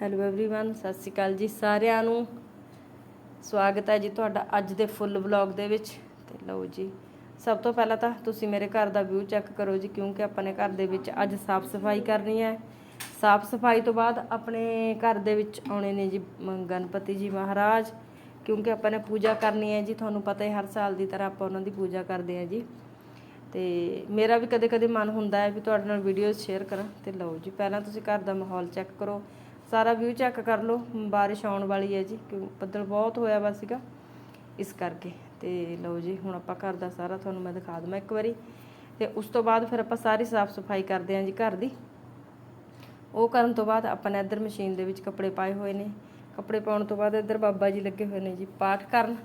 Hello everyone ਸਤਿ ਸ਼੍ਰੀ ਅਕਾਲ ਜੀ ਸਾਰਿਆਂ ਨੂੰ ਸਵਾਗਤ ਹੈ ਜੀ ਤੁਹਾਡਾ ਅੱਜ ਦੇ ਫੁੱਲ ਵਲੌਗ ਦੇ ਵਿੱਚ ਤੇ ਲਓ ਜੀ ਸਭ ਤੋਂ ਪਹਿਲਾਂ ਤਾਂ ਤੁਸੀਂ ਮੇਰੇ ਘਰ ਦਾ ਵਿਊ ਚੈੱਕ ਕਰੋ ਜੀ ਕਿਉਂਕਿ ਆਪਾਂ ਨੇ ਘਰ ਦੇ ਵਿੱਚ ਅੱਜ ਸਾਫ਼ ਸਫਾਈ ਕਰਨੀ ਹੈ ਸਾਫ਼ ਸਫਾਈ ਤੋਂ ਬਾਅਦ ਆਪਣੇ ਘਰ ਦੇ ਵਿੱਚ ਆਉਣੇ ਨੇ ਜੀ ਮ- ਗਣਪਤੀ ਜੀ ਮਹਾਰਾਜ ਕਿਉਂਕਿ ਆਪਾਂ ਨੇ ਪੂਜਾ ਕਰਨੀ ਹੈ ਜੀ ਤੁਹਾਨੂੰ ਪਤਾ ਹੈ ਹਰ ਸਾਲ ਦੀ ਤਰ੍ਹਾਂ ਆਪਾਂ ਉਹਨਾਂ ਦੀ ਪੂਜਾ ਕਰਦੇ ਹਾਂ ਜੀ ਤੇ ਮੇਰਾ ਵੀ ਕਦੇ ਕਦੇ ਮਨ ਹੁੰਦਾ ਹੈ ਵੀ ਤੁਹਾਡੇ ਨਾਲ ਵੀਡੀਓਜ਼ ਸ਼ੇਅਰ ਕਰਾਂ ਤੇ ਲਓ ਜੀ ਪਹਿਲਾਂ ਤੁਸੀਂ ਘਰ ਦਾ ਮਾਹੌਲ ਚੈੱਕ ਕਰੋ ਸਾਰਾ ਵਿਊ ਚੈੱਕ ਕਰ ਲਓ, ਬਾਰਿਸ਼ ਆਉਣ ਵਾਲੀ ਹੈ ਜੀ, ਕਿਉਂ ਬੱਦਲ ਬਹੁਤ ਹੋਇਆ ਵਾ ਸੀਗਾ। ਇਸ ਕਰਕੇ ਤੇ ਲਓ ਜੀ, ਹੁਣ ਆਪਾਂ ਘਰ ਦਾ ਸਾਰਾ ਤੁਹਾਨੂੰ ਮੈਂ ਦਿਖਾ ਦਵਾਂ ਇੱਕ ਵਾਰੀ। ਤੇ ਉਸ ਤੋਂ ਬਾਅਦ ਫਿਰ ਆਪਾਂ ਸਾਰੀ ਸਾਫ਼ ਸਫ਼ਾਈ ਕਰਦੇ ਹਾਂ ਜੀ ਘਰ ਦੀ। ਉਹ ਕਰਨ ਤੋਂ ਬਾਅਦ ਆਪਾਂ ਨੇ ਇੱਧਰ ਮਸ਼ੀਨ ਦੇ ਵਿੱਚ ਕੱਪੜੇ ਪਾਏ ਹੋਏ ਨੇ। ਕੱਪੜੇ ਪਾਉਣ ਤੋਂ ਬਾਅਦ ਇੱਧਰ ਬਾਬਾ ਜੀ ਲੱਗੇ ਹੋਏ ਨੇ ਜੀ ਪਾਠ ਕਰਨ।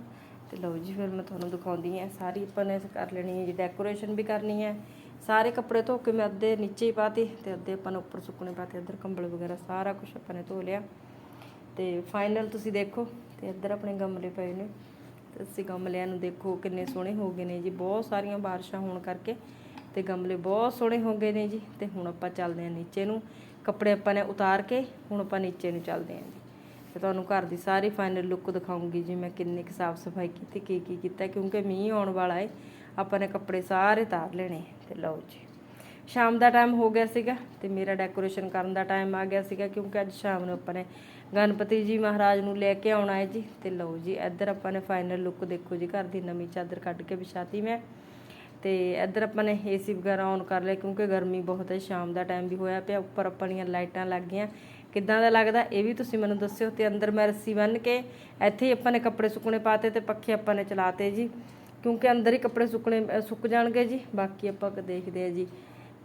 ਤੇ ਲਓ ਜੀ, ਫਿਰ ਮੈਂ ਤੁਹਾਨੂੰ ਦਿਖਾਉਂਦੀ ਹਾਂ, ਸਾਰੀ ਆਪਾਂ ਨੇ ਕਰ ਲੈਣੀ ਹੈ ਜੀ ਡੈਕੋਰੇਸ਼ਨ ਵੀ ਕਰਨੀ ਹੈ। ਸਾਰੇ ਕੱਪੜੇ ਧੋ ਕੇ ਮੈਂ ਅੱਧੇ ਨੀਚੇ ਹੀ ਪਾਤੇ ਤੇ ਅੱਧੇ ਆਪਾਂ ਨੇ ਉੱਪਰ ਸੁੱਕਣੇ ਪਾਤੇ, ਇੱਧਰ ਕੰਬਲ ਵਗੈਰਾ ਸਾਰਾ ਕੁਝ ਆਪਾਂ ਨੇ ਧੋ ਲਿਆ। ਤੇ ਫਾਈਨਲ ਤੁਸੀਂ ਦੇਖੋ ਤੇ ਇੱਧਰ ਆਪਣੇ ਗਮਲੇ ਪਏ ਨੇ। ਤੁਸੀਂ ਗਮਲਿਆਂ ਨੂੰ ਦੇਖੋ ਕਿੰਨੇ ਸੋਹਣੇ ਹੋ ਗਏ ਨੇ ਜੀ, ਬਹੁਤ ਸਾਰੀਆਂ ਬਾਰਿਸ਼ਾਂ ਹੋਣ ਕਰਕੇ ਤੇ ਗਮਲੇ ਬਹੁਤ ਸੋਹਣੇ ਹੋ ਗਏ ਨੇ ਜੀ। ਤੇ ਹੁਣ ਆਪਾਂ ਚੱਲਦੇ ਹਾਂ ਨੀਚੇ ਨੂੰ। ਕੱਪੜੇ ਆਪਾਂ ਨੇ ਉਤਾਰ ਕੇ ਹੁਣ ਆਪਾਂ ਨੀਚੇ ਨੂੰ ਚੱਲਦੇ ਹਾਂ ਜੀ। ਤੇ ਤੁਹਾਨੂੰ ਘਰ ਦੀ ਸਾਰੀ ਫਾਈਨਲ ਲੁੱਕ ਦਿਖਾਉਂਗੀ ਜੀ ਮੈਂ ਕਿੰਨੀ ਕੁ ਸਾਫ਼ ਸਫ਼ਾਈ ਕੀਤੀ, ਕੀ ਕੀ ਕੀਤਾ, ਕਿਉਂਕਿ ਮੀਂਹ ਆਉਣ ਵਾਲਾ ਹੈ ਆਪਾਂ ਨੇ ਕੱਪੜੇ ਸਾਰੇ ਤਾਰ ਲੈਣੇ ਤੇ ਲਓ ਜੀ। ਸ਼ਾਮ ਦਾ ਟਾਈਮ ਹੋ ਗਿਆ ਸੀਗਾ ਤੇ ਮੇਰਾ ਡੈਕੋਰੇਸ਼ਨ ਕਰਨ ਦਾ ਟਾਈਮ ਆ ਗਿਆ ਸੀਗਾ ਕਿਉਂਕਿ ਅੱਜ ਸ਼ਾਮ ਨੂੰ ਆਪਾਂ ਨੇ ਗਣਪਤੀ ਜੀ ਮਹਾਰਾਜ ਨੂੰ ਲੈ ਕੇ ਆਉਣਾ ਹੈ ਜੀ। ਤੇ ਲਓ ਜੀ, ਇੱਧਰ ਆਪਾਂ ਨੇ ਫਾਈਨਲ ਲੁੱਕ ਦੇਖੋ ਜੀ, ਘਰ ਦੀ ਨਵੀਂ ਚਾਦਰ ਕੱਢ ਕੇ ਵਿਛਾਤੀ ਮੈਂ। ਤੇ ਇੱਧਰ ਆਪਾਂ ਨੇ ਏਸੀ ਵਗੈਰਾ ਔਨ ਕਰ ਲਿਆ ਕਿਉਂਕਿ ਗਰਮੀ ਬਹੁਤ ਹੈ, ਸ਼ਾਮ ਦਾ ਟਾਈਮ ਵੀ ਹੋਇਆ ਪਿਆ, ਉੱਪਰ ਆਪਾਂ ਦੀਆਂ ਲਾਈਟਾਂ ਲੱਗ ਗਈਆਂ। ਕਿੱਦਾਂ ਦਾ ਲੱਗਦਾ? ਇਹ ਵੀ ਤੁਸੀਂ ਮੈਨੂੰ ਦੱਸਿਓ ਤੇ ਅੰਦਰ ਮੈਂ ਰੱਸੀ ਬੰਨ੍ਹ ਕੇ ਇੱਥੇ ਹੀ ਆਪਾਂ ਨੇ ਕੱਪੜੇ ਸੁੱਕਣੇ ਪਾਤੇ ਤੇ ਪੱਖੇ ਆਪਾਂ ਨੇ ਚਲਾਤੇ ਜੀ। ਕਿਉਂਕਿ ਅੰਦਰ ਹੀ ਕੱਪੜੇ ਸੁੱਕਣੇ ਸੁੱਕ ਜਾਣਗੇ ਜੀ। ਬਾਕੀ ਆਪਾਂ ਦੇਖਦੇ ਆ ਜੀ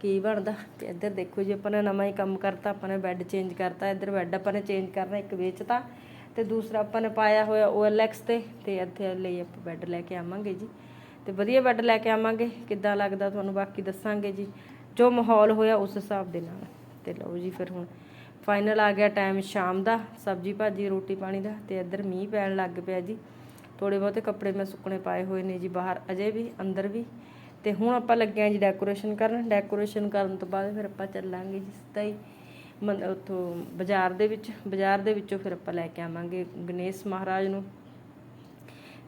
ਕੀ ਬਣਦਾ। ਤੇ ਇੱਧਰ ਦੇਖੋ ਜੀ, ਆਪਾਂ ਨੇ ਨਵਾਂ ਹੀ ਕੰਮ ਕਰਤਾ, ਆਪਾਂ ਨੇ ਬੈੱਡ ਚੇਂਜ ਕਰਤਾ। ਇੱਧਰ ਬੈੱਡ ਆਪਾਂ ਨੇ ਚੇਂਜ ਕਰਨਾ, ਇੱਕ ਵੇਚਤਾ। ਤੇ ਦੂਸਰਾ ਆਪਾਂ ਨੇ ਪਾਇਆ ਹੋਇਆ OLX ਤੇ ਤੇ ਇੱਥੇ ਲਈ ਆਪਾਂ ਬੈੱਡ ਲੈ ਕੇ ਆਵਾਂਗੇ ਜੀ। ਤੇ ਵਧੀਆ ਬੈੱਡ ਲੈ ਕੇ ਆਵਾਂਗੇ, ਕਿੱਦਾਂ ਲੱਗਦਾ ਤੁਹਾਨੂੰ ਬਾਕੀ ਦੱਸਾਂਗੇ ਜੀ। ਜੋ ਮਾਹੌਲ ਹੋਇਆ ਉਸ ਹਿਸਾਬ ਦੇ ਨਾਲ। ਤੇ ਲਓ ਜੀ ਫਿਰ ਹੁਣ ਫਾਈਨਲ ਆ ਗਿਆ ਟਾਈਮ ਸ਼ਾਮ ਦਾ, ਸਬਜੀ ਭਾਜੀ, ਰੋਟੀ ਪਾਣੀ ਦਾ ਤੇ ਇੱਧਰ ਮੀਂਹ ਪੈਣ ਲੱਗ ਪਿਆ ਜੀ। ਥੋੜੇ ਬਹੁਤੇ ਕੱਪੜੇ ਮੈਂ ਸੁੱਕਣੇ ਪਾਏ ਹੋਏ ਨੇ ਜੀ ਬਾਹਰ, ਅਜੇ ਵੀ, ਅੰਦਰ ਵੀ। ਤੇ ਹੁਣ ਆਪਾਂ ਲੱਗੇ ਆ ਜੀ ਡੈਕੋਰੇਸ਼ਨ ਕਰਨ। ਡੈਕੋਰੇਸ਼ਨ ਕਰਨ ਤੋਂ ਬਾਅਦ ਫਿਰ ਆਪਾਂ ਚੱਲਾਂਗੇ ਜੀ ਸਿੱਧਾ ਹੀ ਮਨ- ਉੱਥੋਂ ਬਾਜ਼ਾਰ ਦੇ ਵਿੱਚ। ਬਾਜ਼ਾਰ ਦੇ ਵਿੱਚੋਂ ਫਿਰ ਆਪਾਂ ਲੈ ਕੇ ਆਵਾਂਗੇ ਗਣੇਸ਼ ਮਹਾਰਾਜ ਨੂੰ।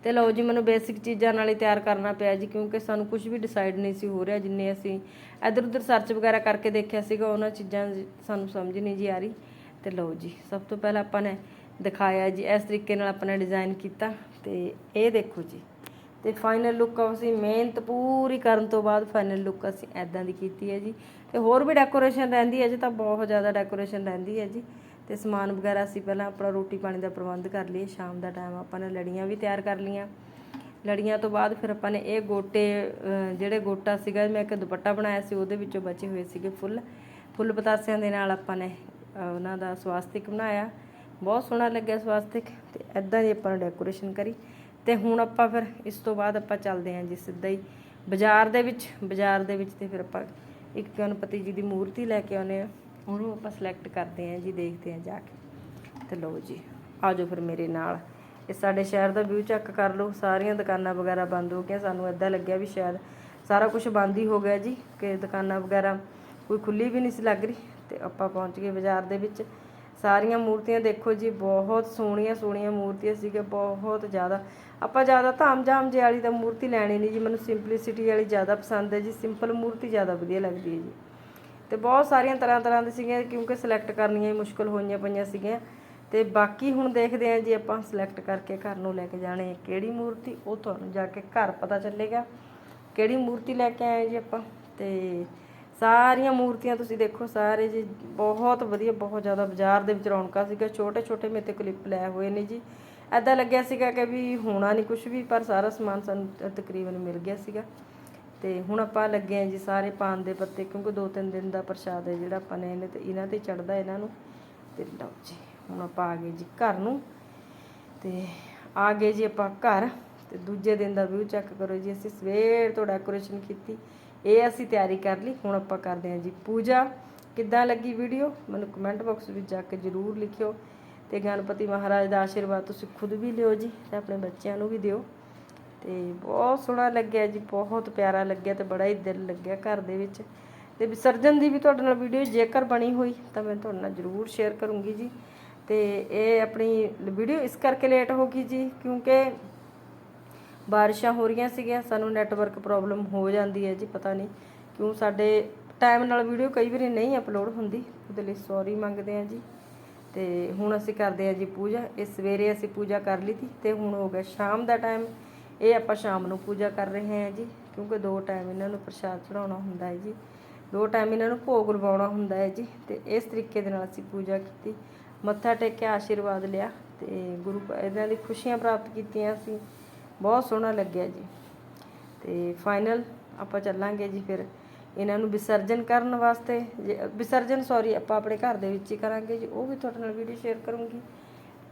ਤੇ ਲਓ ਜੀ, ਮੈਨੂੰ ਬੇਸਿਕ ਚੀਜ਼ਾਂ ਨਾਲ ਹੀ ਤਿਆਰ ਕਰਨਾ ਪਿਆ ਜੀ, ਕਿਉਂਕਿ ਸਾਨੂੰ ਕੁਝ ਵੀ ਡਿਸਾਈਡ ਨਹੀਂ ਸੀ ਹੋ ਰਿਹਾ, ਜਿੰਨੇ ਅਸੀਂ ਇੱਧਰ ਉੱਧਰ ਸਰਚ ਵਗੈਰਾ ਕਰਕੇ ਦੇਖਿਆ ਸੀਗਾ, ਉਹਨਾਂ ਚੀਜ਼ਾਂ ਸਾਨੂੰ ਸਮਝ ਨਹੀਂ ਜੀ ਆ ਰਹੀ। ਤੇ ਲਓ ਜੀ, ਸਭ ਤੋਂ ਪਹਿਲਾਂ ਆਪਾਂ ਨੇ ਦਿਖਾਇਆ ਜੀ, ਇਸ ਤਰੀਕੇ ਨਾਲ ਆਪਾਂ ਨੇ ਡਿਜ਼ਾਈਨ ਕੀਤਾ ਤੇ ਇਹ ਦੇਖੋ ਜੀ। ਤੇ ਫਾਈਨਲ ਲੁੱਕ ਅਸੀਂ ਮਿਹਨਤ ਪੂਰੀ ਕਰਨ ਤੋਂ ਬਾਅਦ ਫਾਈਨਲ ਲੁੱਕ ਅਸੀਂ ਐਦਾਂ ਦੀ ਕੀਤੀ ਹੈ ਜੀ। ਤੇ ਹੋਰ ਵੀ ਡੈਕੋਰੇਸ਼ਨ ਰਹਿੰਦੀ ਹੈ ਜੀ, ਤਾਂ ਬਹੁਤ ਜ਼ਿਆਦਾ ਡੈਕੋਰੇਸ਼ਨ ਰਹਿੰਦੀ ਹੈ ਜੀ। ਤੇ ਸਮਾਨ ਵਗੈਰਾ ਅਸੀਂ ਪਹਿਲਾਂ ਆਪਣਾ ਰੋਟੀ ਪਾਣੀ ਦਾ ਪ੍ਰਬੰਧ ਕਰ ਲਈਏ, ਸ਼ਾਮ ਦਾ ਟਾਈਮ ਆਪਾਂ ਨੇ ਲੜੀਆਂ ਵੀ ਤਿਆਰ ਕਰ ਲਈਆਂ। ਲੜੀਆਂ ਤੋਂ ਬਾਅਦ ਫਿਰ ਆਪਾਂ ਨੇ ਇਹ ਗੋਟੇ ਜਿਹੜੇ ਗੋਟਾ ਸੀਗਾ, ਮੈਂ ਇੱਕ ਦੁਪੱਟਾ ਬਣਾਇਆ ਸੀ, ਉਹਦੇ ਵਿੱਚੋਂ ਬਚੇ ਹੋਏ ਸੀਗੇ ਫੁੱਲ। ਫੁੱਲ ਪਤਾਸਿਆਂ ਦੇ ਨਾਲ ਆਪਾਂ ਨੇ ਉਹਨਾਂ ਦਾ ਸਵਾਸਤਿਕ ਬਣਾਇਆ। ਬਹੁਤ ਸੋਹਣਾ ਲੱਗਿਆ ਸਵਾਸਤਿਕ ਤੇ ਐਦਾਂ ਦੀ ਆਪਾਂ ਨੇ ਡੈਕੋਰੇਸ਼ਨ ਕਰੀ। ਤੇ ਹੁਣ ਆਪਾਂ ਫਿਰ ਇਸ ਤੋਂ ਬਾਅਦ ਆਪਾਂ ਚੱਲਦੇ ਹਾਂ ਜੀ ਸਿੱਧਾ ਹੀ ਬਾਜ਼ਾਰ ਦੇ ਵਿੱਚ। ਬਾਜ਼ਾਰ ਦੇ ਵਿੱਚ ਤੇ ਫਿਰ ਆਪਾਂ ਇੱਕ ਗਣਪਤੀ ਜੀ ਦੀ ਮੂਰਤੀ ਲੈ ਕੇ ਆਉਨੇ ਆ ਉਹਨੂੰ ਆਪਾਂ ਸਿਲੈਕਟ ਕਰਦੇ ਹਾਂ ਜੀ, ਦੇਖਦੇ ਹਾਂ ਜਾ ਕੇ। ਤੇ ਲਓ ਜੀ ਆਜੋ ਫਿਰ ਮੇਰੇ ਨਾਲ। ਇਹ ਸਾਡੇ ਸ਼ਹਿਰ ਦਾ ਵਿਊ ਚੈੱਕ ਕਰ ਲਓ। ਸਾਰੀਆਂ ਦੁਕਾਨਾਂ ਵਗੈਰਾ ਬੰਦ ਹੋ ਗਈਆਂ। ਸਾਨੂੰ ਇਦਾਂ ਲੱਗਿਆ ਵੀ ਸ਼ਾਇਦ ਸਾਰਾ ਕੁਝ ਬੰਦ ਹੀ ਹੋ ਗਿਆ ਜੀ, ਕਿ ਦੁਕਾਨਾਂ ਵਗੈਰਾ ਕੋਈ ਖੁੱਲੀ ਵੀ ਨਹੀਂ ਸੀ ਲੱਗ ਰਹੀ। ਤੇ ਆਪਾਂ ਪਹੁੰਚ ਗਏ ਬਾਜ਼ਾਰ ਦੇ ਵਿੱਚ। ਸਾਰੀਆਂ ਮੂਰਤੀਆਂ ਦੇਖੋ ਜੀ, ਬਹੁਤ ਸੋਹਣੀਆਂ ਸੋਹਣੀਆਂ ਮੂਰਤੀਆਂ ਸੀਗੇ ਬਹੁਤ ਜ਼ਿਆਦਾ। ਆਪਾਂ ਜ਼ਿਆਦਾ ਧਾਮ-ਜਾਮ ਜੇ ਵਾਲੀ ਤਾਂ ਮੂਰਤੀ ਲੈਣੀ ਨਹੀਂ ਜੀ। ਮੈਨੂੰ ਸਿੰਪਲਿਸਿਟੀ ਵਾਲੀ ਜ਼ਿਆਦਾ ਪਸੰਦ ਹੈ ਜੀ। ਸਿੰਪਲ ਮੂਰਤੀ ਜ਼ਿਆਦਾ ਵਧੀਆ ਲੱਗਦੀ ਹੈ ਜੀ। ਤੇ ਬਹੁਤ ਸਾਰੀਆਂ ਤਰ੍ਹਾਂ ਤਰ੍ਹਾਂ ਦੇ ਸੀਗੀਆਂ, ਕਿਉਂਕਿ ਸਿਲੈਕਟ ਕਰਨੀਆਂ ਹੀ ਮੁਸ਼ਕਲ ਹੋਈਆਂ ਪਈਆਂ ਸੀਗੀਆਂ। ਤੇ ਬਾਕੀ ਹੁਣ ਦੇਖਦੇ ਹਾਂ ਜੀ ਆਪਾਂ ਸਿਲੈਕਟ ਕਰਕੇ ਘਰ ਨੂੰ ਲੈ ਕੇ ਜਾਣੇ ਕਿਹੜੀ ਮੂਰਤੀ? ਉਹ ਤੁਹਾਨੂੰ ਜਾ ਕੇ ਘਰ ਪਤਾ ਚੱਲੇਗਾ। ਕਿਹੜੀ ਮੂਰਤੀ ਲੈ ਕੇ ਆਏ ਜੀ ਆਪਾਂ? ਤੇ ਸਾਰੀਆਂ ਮੂਰਤੀਆਂ ਤੁਸੀਂ ਦੇਖੋ, ਸਾਰੇ ਜੀ ਬਹੁਤ ਵਧੀਆ, ਬਹੁਤ ਜ਼ਿਆਦਾ ਬਾਜ਼ਾਰ ਦੇ ਵਿੱਚ ਰੌਣਕਾਂ ਸੀਗਾ ਛੋਟੇ ਛੋਟੇ ਮੇਤੇ ਕਲਿੱਪ ਲੈ ਹੋਏ ਨੇ ਜੀ। ਐਦਾਂ ਲੱਗਿਆ ਸੀਗਾ ਕਿ ਵੀ ਹੋਣਾ ਨਹੀਂ ਕੁਝ ਵੀ, ਪਰ ਸਾਰਾ ਸਮਾਨ ਸਾਨੂੰ ਤਕਰੀਬਨ ਮਿਲ ਗਿਆ ਸੀਗਾ। ਤੇ ਹੁਣ ਆਪਾਂ ਲੱਗੇ ਆ ਜੀ ਸਾਰੇ ਪਾਨ ਦੇ ਪੱਤੇ, ਕਿਉਂਕਿ ਦੋ ਤਿੰਨ ਦਿਨ ਦਾ ਪ੍ਰਸ਼ਾਦ ਹੈ ਜਿਹੜਾ ਆਪਾਂ ਨੇ ਇਹਨੇ ਤੇ ਇਹਨਾਂ ਤੇ ਚੜਦਾ ਇਹਨਾਂ ਨੂੰ। ਤੇ ਲਓ ਜੀ, ਹੁਣ ਆਪਾਂ ਆ ਗਏ ਜੀ ਘਰ ਨੂੰ। ਤੇ ਆ ਗਏ ਜੀ ਆਪਾਂ ਘਰ। ਤੇ ਦੂਜੇ ਦਿਨ ਦਾ ਵਿਊ ਚੈੱਕ ਕਰੋ ਜੀ, ਅਸੀਂ ਸਵੇਰ ਤੋਂ ਡੈਕੋਰੇਸ਼ਨ ਕੀਤੀ। ਇਹ ਅਸੀਂ ਤਿਆਰੀ ਕਰ ਲਈ, ਹੁਣ ਆਪਾਂ ਕਰਦੇ ਹਾਂ ਜੀ ਪੂਜਾ। ਕਿੱਦਾਂ ਲੱਗੀ ਵੀਡੀਓ ਮੈਨੂੰ ਕਮੈਂਟ ਬਾਕਸ ਵਿੱਚ ਜਾ ਕੇ ਜਰੂਰ ਲਿਖਿਓ। ਤੇ ਗਣਪਤੀ ਮਹਾਰਾਜ ਦਾ ਆਸ਼ੀਰਵਾਦ ਤੁਸੀਂ ਖੁਦ ਵੀ ਲਿਓ ਜੀ ਤੇ ਆਪਣੇ ਬੱਚਿਆਂ ਨੂੰ ਵੀ ਦਿਓ। ਤੇ ਬਹੁਤ ਸੋਹਣਾ ਲੱਗਿਆ ਜੀ, ਬਹੁਤ ਪਿਆਰਾ ਲੱਗਿਆ ਤੇ ਬੜਾ ਹੀ ਦਿਲ ਲੱਗਿਆ ਘਰ ਦੇ ਵਿੱਚ। ਤੇ ਵਿਸਰਜਨ ਦੀ ਵੀ ਤੁਹਾਡੇ ਨਾਲ ਵੀਡੀਓ ਜੇਕਰ ਬਣੀ ਹੋਈ, ਤਾਂ ਮੈਂ ਤੁਹਾਡੇ ਨਾਲ ਜਰੂਰ ਸ਼ੇਅਰ ਕਰੂੰਗੀ ਜੀ। ਤੇ ਇਹ ਆਪਣੀ ਵੀਡੀਓ ਇਸ ਕਰਕੇ ਲੇਟ ਹੋ ਗਈ ਜੀ, ਕਿਉਂਕਿ ਬਾਰਿਸ਼ਾਂ ਹੋ ਰਹੀਆਂ ਸੀਗੀਆਂ, ਸਾਨੂੰ ਨੈਟਵਰਕ ਪ੍ਰੋਬਲਮ ਹੋ ਜਾਂਦੀ ਹੈ ਜੀ, ਪਤਾ ਨਹੀਂ ਕਿਉਂ ਸਾਡੇ ਟਾਈਮ ਨਾਲ ਵੀਡੀਓ ਕਈ ਵਾਰੀ ਨਹੀਂ ਅਪਲੋਡ ਹੁੰਦੀ, ਉਹਦੇ ਲਈ ਸੌਰੀ ਮੰਗਦੇ ਹਾਂ ਜੀ। ਤੇ ਹੁਣ ਅਸੀਂ ਕਰਦੇ ਹਾਂ ਜੀ ਪੂਜਾ ਇਹ ਸਵੇਰੇ ਅਸੀਂ ਪੂਜਾ ਕਰ ਲਈ ਸੀ, ਤੇ ਹੁਣ ਹੋ ਗਿਆ ਸ਼ਾਮ ਦਾ ਟਾਈਮ ਇਹ ਆਪਾਂ ਸ਼ਾਮ ਨੂੰ ਪੂਜਾ ਕਰ ਰਹੇ ਹਾਂ ਜੀ, ਕਿਉਂਕਿ ਦੋ ਟਾਈਮ ਇਹਨਾਂ ਨੂੰ ਪ੍ਰਸ਼ਾਦ ਚੜਾਉਣਾ ਹੁੰਦਾ ਹੈ ਜੀ। ਦੋ ਟਾਈਮ ਇਹਨਾਂ ਨੂੰ ਭੋਗ ਲਵਾਉਣਾ ਹੁੰਦਾ ਹੈ ਜੀ ਤੇ ਇਸ ਤਰੀਕੇ ਦੇ ਨਾਲ ਅਸੀਂ ਪੂਜਾ ਕੀਤੀ। ਮੱਥਾ ਟੇਕਿਆ ਆਸ਼ੀਰਵਾਦ ਲਿਆ ਤੇ ਗੁਰੂ ਇਹਨਾਂ ਦੀ ਖੁਸ਼ੀਆਂ ਪ੍ਰਾਪਤ ਕੀਤੀਆਂ ਅਸੀਂ। ਬਹੁਤ ਸੋਹਣਾ ਲੱਗਿਆ ਜੀ। ਤੇ ਫਾਈਨਲ ਆਪਾਂ ਚੱਲਾਂਗੇ ਜੀ ਫਿਰ ਇਹਨਾਂ ਨੂੰ ਵਿਸਰਜਨ ਕਰਨ ਵਾਸਤੇ। ਜੇ- ਵਿਸਰਜਨ ਸੌਰੀ ਆਪਾਂ ਆਪਣੇ ਘਰ ਦੇ ਵਿੱਚ ਹੀ ਕਰਾਂਗੇ ਜੀ। ਉਹ ਵੀ ਤੁਹਾਡੇ ਨਾਲ ਵੀਡੀਓ ਸ਼ੇਅਰ ਕਰੂੰਗੀ।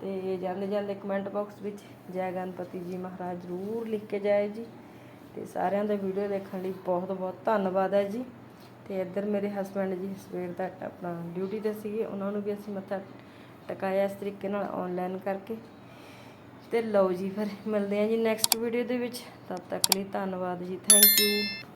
ਤੇ ਜਾਂਦੇ ਜਾਂਦੇ ਕਮੈਂਟ ਬਾਕਸ ਵਿੱਚ ਜੈ ਗਣਪਤੀ ਜੀ ਮਹਾਰਾਜ ਜ਼ਰੂਰ ਲਿਖ ਕੇ ਜਾਏ ਜੀ। ਤੇ ਸਾਰਿਆਂ ਦਾ ਵੀਡੀਓ ਦੇਖਣ ਲਈ ਬਹੁਤ ਬਹੁਤ ਧੰਨਵਾਦ ਹੈ ਜੀ। ਤੇ ਇੱਧਰ ਮੇਰੇ ਹਸਬੰਡ ਜੀ ਸਵੇਰ ਦਾ ਆਪਣਾ ਡਿਊਟੀ ਤੇ ਸੀਗੇ, ਉਹਨਾਂ ਨੂੰ ਵੀ ਅਸੀਂ ਮੱਥਾ ਟਕਾਇਆ ਇਸ ਤਰੀਕੇ ਨਾਲ ਆਨਲਾਈਨ ਕਰਕੇ। ਤੇ ਲਓ ਜੀ ਫਿਰ ਮਿਲਦੇ ਹਾਂ ਜੀ ਨੈਕਸਟ ਵੀਡੀਓ ਦੇ ਵਿੱਚ। ਤਦ ਤੱਕ ਲਈ ਧੰਨਵਾਦ ਜੀ। Thank you